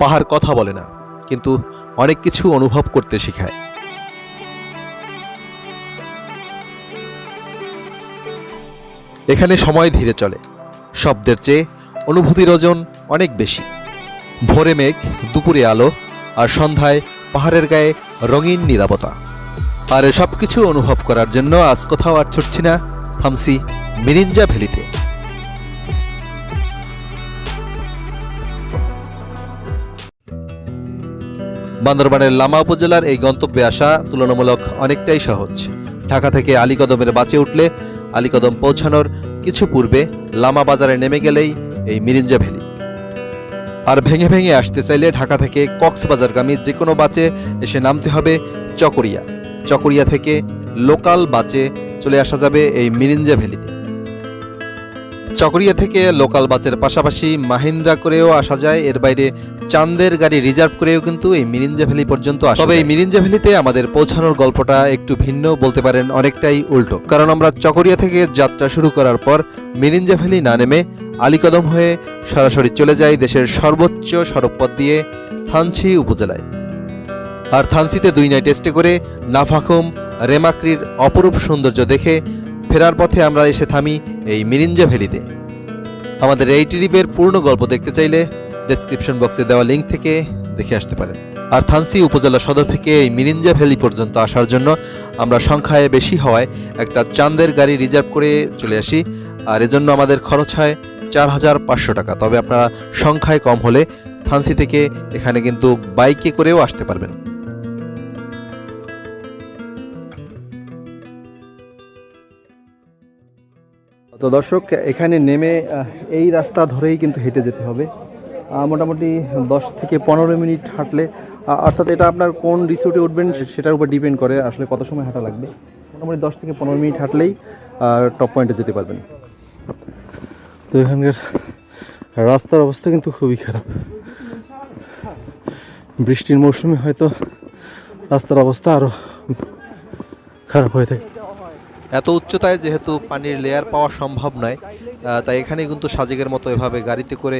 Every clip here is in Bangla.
পাহাড় কথা বলে না, কিন্তু অনেক কিছু অনুভব করতে শেখায়। এখানে সময় ধীরে চলে, শব্দের চেয়ে অনুভূতির ওজন অনেক বেশি। ভোরে মেঘ, দুপুরে আলো, আর সন্ধ্যায় পাহাড়ের গায়ে রঙিন নিরাপত্তা। আর সব কিছু অনুভব করার জন্য আজ কোথাও আর ছুটছি না থামসি মিরিঞ্জা ভ্যালিতে। বান্দরবানের লামা উপজেলার এই গন্তব্যে আসা তুলনামূলক অনেকটাই সহজ। ঢাকা থেকে আলীকদমের বাঁচে উঠলে আলীকদম পৌঁছানোর কিছু পূর্বে লামা বাজারে নেমে গেলেই এই মিরিঞ্জা ভ্যালি। আর ভেঙে ভেঙে আসতে চাইলে ঢাকা থেকে কক্সবাজারগামী যে কোনো বাসে এসে নামতে হবে চকরিয়া। চকরিয়া থেকে লোকাল বাসে চলে আসা যাবে এই মিরিঞ্জা ভ্যালিতে। চকরিয়া থেকে লোকাল বাসের পাশাপাশি মাহিন্দ্রা করেও আসা যায়। এর বাইরে চান্দের গাড়ি রিজার্ভ করেও কিন্তু এই মিরিঞ্জা ভ্যালি পর্যন্ত আসে তবে এই মিরিঞ্জা ভ্যালিতে আমাদের পৌঁছানোর গল্পটা একটু ভিন্ন বলতে পারেন অনেকটাই উল্টো। কারণ আমরা চকরিয়া থেকে যাত্রা শুরু করার পর মিরিঞ্জা ভ্যালি না নেমে আলীকদম হয়ে সরাসরি চলে যাই দেশের সর্বোচ্চ সড়কপথ দিয়ে থানচি উপজেলায়। আর থানসিতে দুই নাইট স্টে করে নাফাখুম রেমাক্রির অপরূপ সৌন্দর্য দেখে ফেরার পথে আমরা এসে থামি এই মিরিঞ্জা ভ্যালিতে। আমাদের এই ট্রিপের পূর্ণ গল্প দেখতে চাইলে ডেসক্রিপশন বক্সে দেওয়া লিঙ্ক থেকে দেখে আসতে পারেন। আর থানসি উপজেলা সদর থেকে এই মিরিঞ্জা ভ্যালি পর্যন্ত আসার জন্য আমরা সংখ্যায় বেশি হওয়ায় একটা চান্দের গাড়ি রিজার্ভ করে চলে আসি। আর এজন্য আমাদের খরচ হয় চার হাজার পাঁচশো টাকা। তবে আপনারা সংখ্যায় কম হলে থানসি থেকে এখানে কিন্তু বাইকে করেও আসতে পারবেন। তো দর্শক, এখানে নেমে এই রাস্তা ধরেই কিন্তু হেঁটে যেতে হবে। মোটামুটি দশ থেকে পনেরো মিনিট হাঁটলে অর্থাৎ এটা আপনার কোন রিসোর্টে উঠবেন সেটার উপর ডিপেন্ড করে আসলে কত সময় হাঁটা লাগবে। মোটামুটি দশ থেকে পনেরো মিনিট হাঁটলেই টপ পয়েন্টে যেতে পারবেন। তো এখানকার রাস্তার অবস্থা কিন্তু খুবই খারাপ। বৃষ্টির মৌসুমে হয়তো রাস্তার অবস্থা আরও খারাপ হয়ে থাকে। এত উচ্চতায় যেহেতু পানির লেয়ার পাওয়া সম্ভব নয় তাই এখানে কিন্তু সাজেকের মতো এভাবে গাড়িতে করে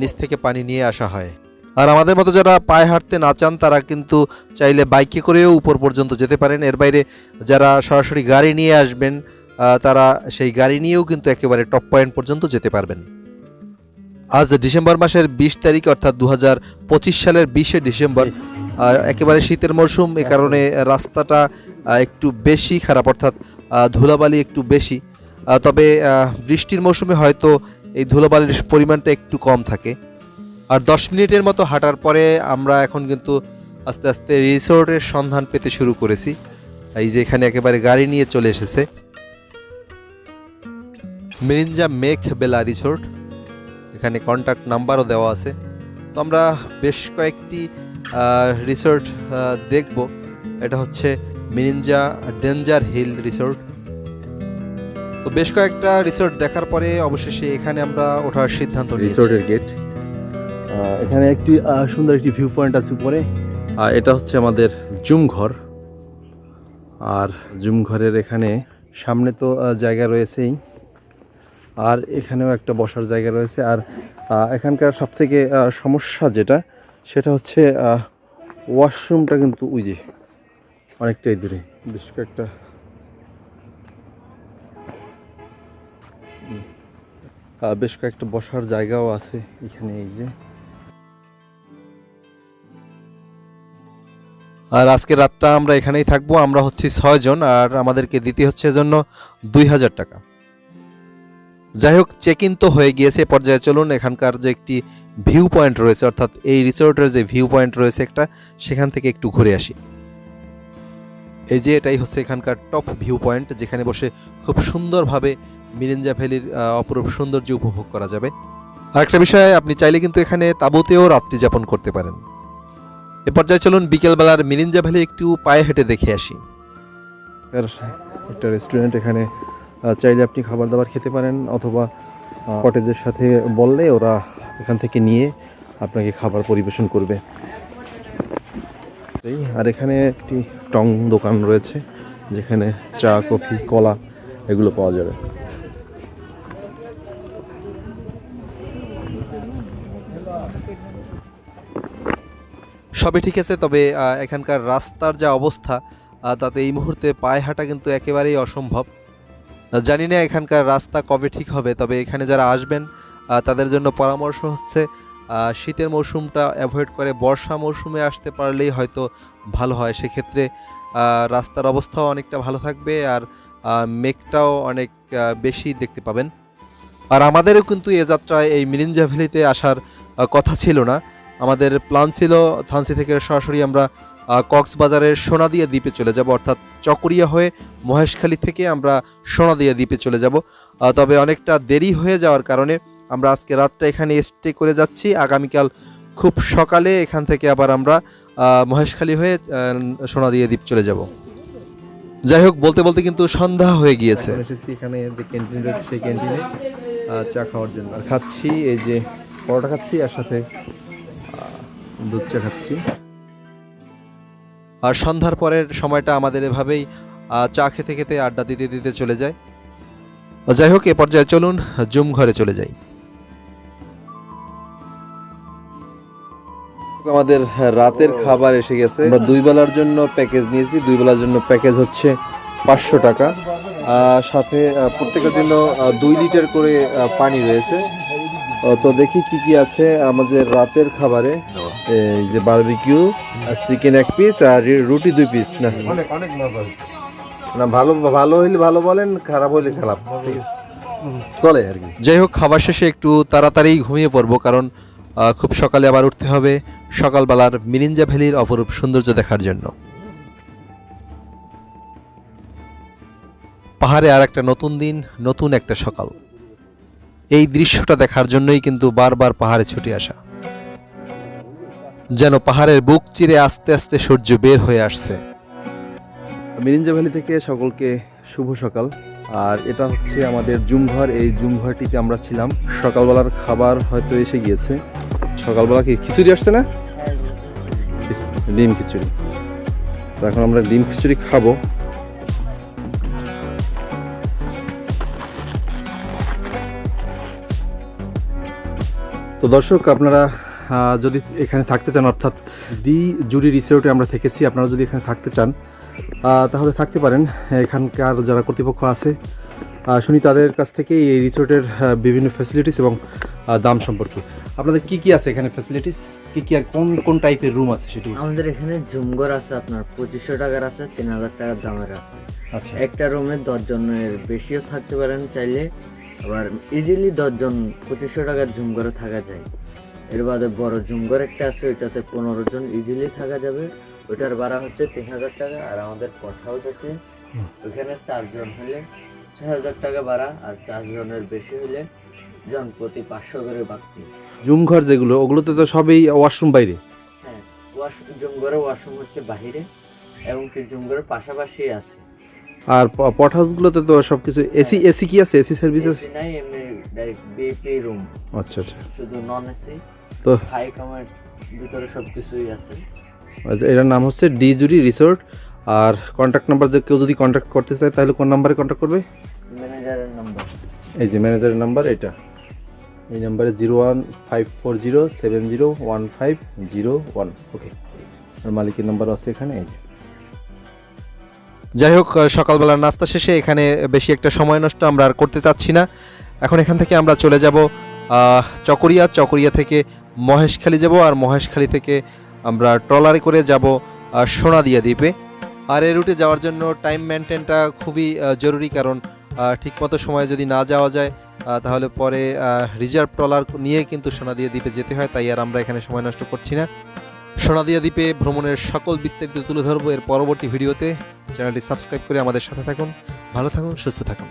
নিচ থেকে পানি নিয়ে আসা হয়। আর আমাদের মতো যারা পায়ে হাঁটতে না চান, তারা কিন্তু চাইলে বাইকে করেও উপর পর্যন্ত যেতে পারেন। এর বাইরে যারা সরাসরি গাড়ি নিয়ে আসবেন তারা সেই গাড়ি নিয়েও কিন্তু একেবারে টপ পয়েন্ট পর্যন্ত যেতে পারবেন। আজ ডিসেম্বর মাসের বিশ তারিখ, অর্থাৎ দু হাজার পঁচিশ সালের বিশে ডিসেম্বর একেবারে শীতের মরশুম, এ কারণে রাস্তাটা একটু বেশি খারাপ, অর্থাৎ ধুলাবালি একটু বেশি। তবে বৃষ্টির মৌসুমে হয়তো এই ধুলাবালির পরিমাণটা একটু কম থাকে। আর দশ মিনিটের মতো হাঁটার পরে আমরা এখন কিন্তু আস্তে আস্তে রিসোর্টের সন্ধান পেতে শুরু করেছি। এই যে এখানে একেবারে গাড়ি নিয়ে চলে এসেছে। মিরিঞ্জা মেঘ বেলা রিসোর্ট। এখানে কন্ট্যাক্ট নাম্বারও দেওয়া আছে। তো আমরা বেশ কয়েকটি রিসোর্ট দেখব। এটা হচ্ছে মিরিঞ্জা ডেঞ্জার হিল রিসোর্ট। তো বেশ কয়েকটা রিসোর্ট দেখার পরে অবশেষে এখানে আমরা ওঠার সিদ্ধান্ত রিসোর্টের গেট। এখানে একটি সুন্দর একটি ভিউ পয়েন্ট আছে উপরে। আর এটা হচ্ছে আমাদের জুম ঘর। আর জুম ঘরের এখানে সামনে তো জায়গা রয়েছেই। আর এখানেও একটা বসার জায়গা রয়েছে। আর এখানকার সব থেকে সমস্যা যেটা, সেটা হচ্ছে ওয়াশরুমটা কিন্তু ওই যে অনেকটাই দূরে, বেশ কয়েকটা। বেশ কয়েকটা বসার জায়গাও আছে এখানে এই যে। আর আজকে রাতটা আমরা এখানেই থাকব, আমরা হচ্ছি ছয়জন আর আমাদেরকে দিতে হচ্ছে এজন্য দুই হাজার টাকা। যাই হোক চেক ইন তো হয়ে গিয়েছে পর্যায়ে চলুন, এখানকার যে একটি ভিউ পয়েন্ট রয়েছে, অর্থাৎ এই রিসোর্টের যে ভিউ পয়েন্ট রয়েছে একটা, সেখান থেকে একটু ঘুরে আসি। এই যে এটাই হচ্ছে এখানকার টপ ভিউ পয়েন্ট যেখানে বসে খুব সুন্দরভাবে মিরিঞ্জা ভ্যালির অপরূপ সৌন্দর্য উপভোগ করা যাবে। আরেকটা বিষয়, আপনি চাইলে কিন্তু এখানে তাঁবুতেও রাত্রি যাপন করতে পারেন। এ পর্যায়ে চলুন বিকেলবেলার মিরিঞ্জা ভ্যালি একটু পায়ে হেঁটে দেখে আসি। একটা রেস্টুরেন্ট এখানে চাইলে আপনি খাবার দাবার খেতে পারেন, অথবা কটেজের সাথে বললে ওরা এখান থেকে নিয়ে আপনাকে খাবার পরিবেশন করবে। আর এখানে একটি টং দোকান রয়েছে, যেখানে চা, কফি, কলা এগুলো পাওয়া যাবে। সবই ঠিক আছে, তবে এখানকার রাস্তার যা অবস্থা তাতে এই মুহূর্তে পায়ে হাঁটা কিন্তু একেবারেই অসম্ভব। জানি না এখানকার রাস্তা কবে ঠিক হবে, তবে এখানে যারা আসবেন তাদের জন্য পরামর্শ হচ্ছে শীতের মৌসুমটা অ্যাভয়েড করে, বর্ষা মৌসুমে আসতে পারলেই হয়তো ভালো হয়। সেক্ষেত্রে রাস্তার অবস্থাও অনেকটা ভালো থাকবে আর মেঘটাও অনেক বেশি দেখতে পাবেন। আর আমাদেরও কিন্তু এ যাত্রায়, এই মিরিঞ্জা ভ্যালিতে আসার কথা ছিল না। আমাদের প্ল্যান ছিল, থানসি থেকে সরাসরি আমরা কক্সবাজারের সোনাদিয়া দ্বীপে চলে যাব। অর্থাৎ চকরিয়া হয়ে মহেশখালী থেকে আমরা সোনাদিয়া দ্বীপে চলে যাব। তবে অনেকটা দেরি হয়ে যাওয়ার কারণে আমরা আজকে রাতটা এখানে স্টে করে যাচ্ছি। আগামীকাল খুব সকালে এখান থেকে আবার আমরা মহেশখালী হয়ে আহ, সোনাদিয়া দ্বীপ চলে যাব। যাই হোক বলতে বলতে কিন্তু সন্ধ্যা হয়ে গিয়েছে। এসেছি এখানে যে ক্যান্টিন রয়েছে সেই ক্যান্টিনে চা খাওয়ার জন্য। আর খাচ্ছি এই যে পরোটা খাচ্ছি আর সাথে দুধ চা খাচ্ছি। আর সন্ধ্যার পরের সময়টা আমাদের এভাবেই চা খেতে খেতে আড্ডা দিতে দিতে চলে যায়। যাই হোক এ পর্যায়ে চলুন জুম ঘরে চলে যাই। আমাদের রাতের খাবার এসে গেছে। আমরা দুই বেলার জন্য প্যাকেজ নিয়েছি। দুই বেলার জন্য প্যাকেজ হচ্ছে পাঁচশো টাকা। সাথে প্রত্যেকের জন্য দুই লিটার করে পানি রয়েছে। তো দেখি কি কি আছে আমাদের রাতের খাবারে। এই যে বারবিকিউ চিকেন এক পিস আর রুটি দুই পিস না? না ভালো ভালো হইলে ভালো বলেন খারাপ হইলে খারাপ। চলে আর কি। যাই হোক খাবার শেষে একটু তাড়াতাড়ি ঘুমিয়ে পড়ব কারণ খুব সকালে আবার উঠতে হবে। সকালবেলার মিরিঞ্জা ভ্যালির অপরূপ সৌন্দর্য দেখার জন্য। পাহাড়ে আর একটা নতুন দিন, নতুন একটা সকাল। এই দৃশ্যটা দেখার জন্যই কিন্তু বারবার পাহাড়ে ছুটে আসা। যেন পাহাড়ের বুক চিরে আস্তে আস্তে সূর্য বের হয়ে আসছে। মিরিঞ্জা ভ্যালি থেকে সকলকে শুভ সকাল। আর এটা হচ্ছে আমাদের জুমঘর। এই জুমঘরটিতে আমরা ছিলাম। সকালবেলার খাবার হয়তো এসে গিয়েছে। সকালবেলা কি খিচুড়ি আসছে না? ডিম খিচুড়ি। তো এখন আমরা ডিম খিচুড়ি খাব। তো দর্শক, আপনারা যদি এখানে থাকতে চান, অর্থাৎ ডি জুরি রিসোর্টে আমরা থেকেছি, আপনারা যদি এখানে থাকতে চান তাহলে থাকতে পারেন। এখানকার যারা কর্তৃপক্ষ আছে শুনি তাদের কাছ থেকে এই রিসোর্টের বিভিন্ন ফ্যাসিলিটিস এবং দাম সম্পর্কে। আপনাদের কি কি আছে এখানে ফ্যাসিলিটিস কি কি আর কোন কোন টাইপের রুম আছে সেটি আমাদের এখানে জুমঘর আছে আপনার পঁচিশশো টাকার আছে তিন হাজার টাকার দামের আছে। আচ্ছা। একটা রুমে দশজনের বেশিও থাকতে পারেন চাইলে আবার ইজিলি দশজন পঁচিশশো টাকার জুমঘরে থাকা যায়। এর বাদে বড় জুমঘর একটা আছে ওইটাতে পনেরো জন ইজিলি থাকা যাবে। ওইটার ভাড়া হচ্ছে তিন হাজার টাকা আর আমাদের পট হাউস আছে ওইখানে চারজন হলে ছয় হাজার টাকা ভাড়া আর চারজনের বেশি হলে জন প্রতি পাঁচশো করে বাড়তি। জুম ঘর যেগুলো ওগুলোতে তো সবই ওয়াশরুম বাইরে? হ্যাঁ ওয়াশ জুমঘরে ওয়াশরুম হচ্ছে বাহিরে এবং কি জুমঘরের পাশাপাশি আছে। আর পট হাউসগুলোতে তো সব কিছু এসি এসি কি আছে? এসি সার্ভিস আছে? নাই এমনি ডাইরেক্ট বিপি রুম আচ্ছা আচ্ছা। শুধু নন এসি তো হাই কমের ভিতরে সব কিছুই আছে। এটার নাম হচ্ছে ডি জুরি রিসোর্ট। আর কন্ট্যাক্ট নাম্বার যে কেউ যদি কন্ট্যাক্ট করতে চায় তাহলে কোন নাম্বারে কন্ট্যাক্ট করবে? ম্যানেজারের নাম্বার এই যে ম্যানেজারের নাম্বার এটা। এই নাম্বারে zero one five four zero seven zero one five zero one okay আর মালিকের নাম্বার আছে এখানে এই যে। যাই হোক সকালবেলার নাস্তা শেষে এখানে বেশি একটা সময় নষ্ট আমরা আর করতে চাচ্ছি না। এখন এখান থেকে আমরা চলে যাব আহ, চকরিয়া। চকরিয়া থেকে মহেশখালী যাব আর মহেশখালী থেকে আমরা ট্রলারে করে যাব সোনাদিয়া দ্বীপে। আর এই রুটে যাওয়ার জন্য টাইম মেনটেনটা খুবই জরুরি কারণ ঠিকমতো সময়ে যদি না যাওয়া যায় তাহলে পরে রিজার্ভ ট্রলার নিয়ে কিন্তু সোনাদিয়া দ্বীপে যেতে হয়, তাই আর আমরা এখানে সময় নষ্ট করছি না। সোনাদিয়া দ্বীপে ভ্রমণের সকল বিস্তারিত তুলে ধরবো এর পরবর্তী ভিডিওতে। চ্যানেলটি সাবস্ক্রাইব করে আমাদের সাথে থাকুন। ভালো থাকুন, সুস্থ থাকুন।